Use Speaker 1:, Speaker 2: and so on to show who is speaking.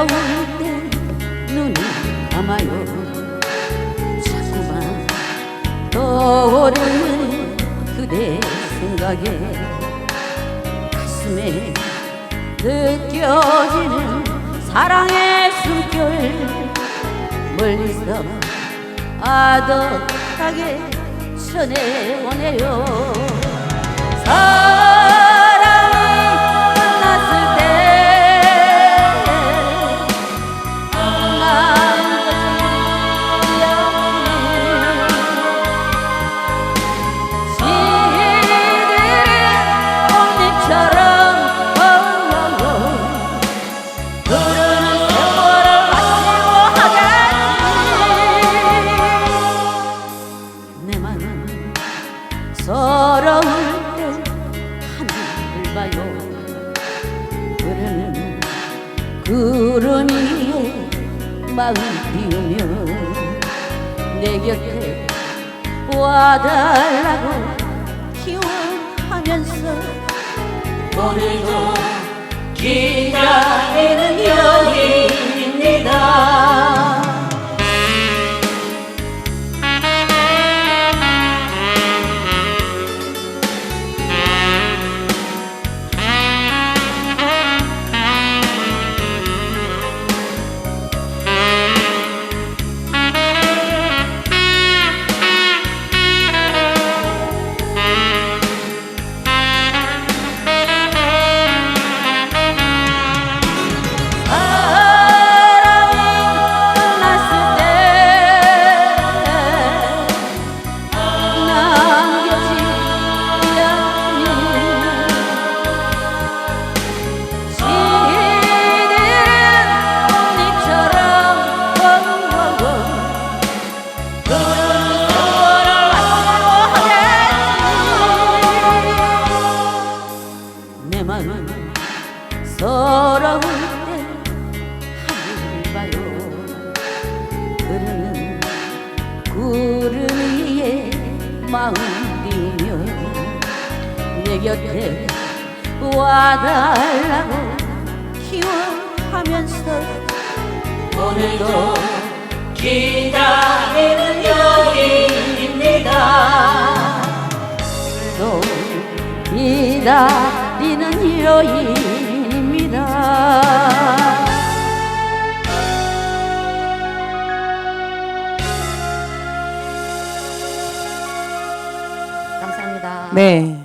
Speaker 1: 어려울 때 눈이 감아요. 자꾸만 떠오르는 그대 생각에 가슴에 느껴지는 사랑의 숨결 멀리서 아득하게 전해오네요. 봐요. 흐르는 구름 위에 마음 비우며 내 곁에 와달라고 기원하면서 오늘도 기다 맘은 서러울 때 하늘을 봐요. 흐르는 구름 위에 마음 비우며 내 곁에 와달라고 기원하면서 오늘도 기다리는 여인입니다. 또 기다리는 여인입니다 감사합니다.
Speaker 2: 네.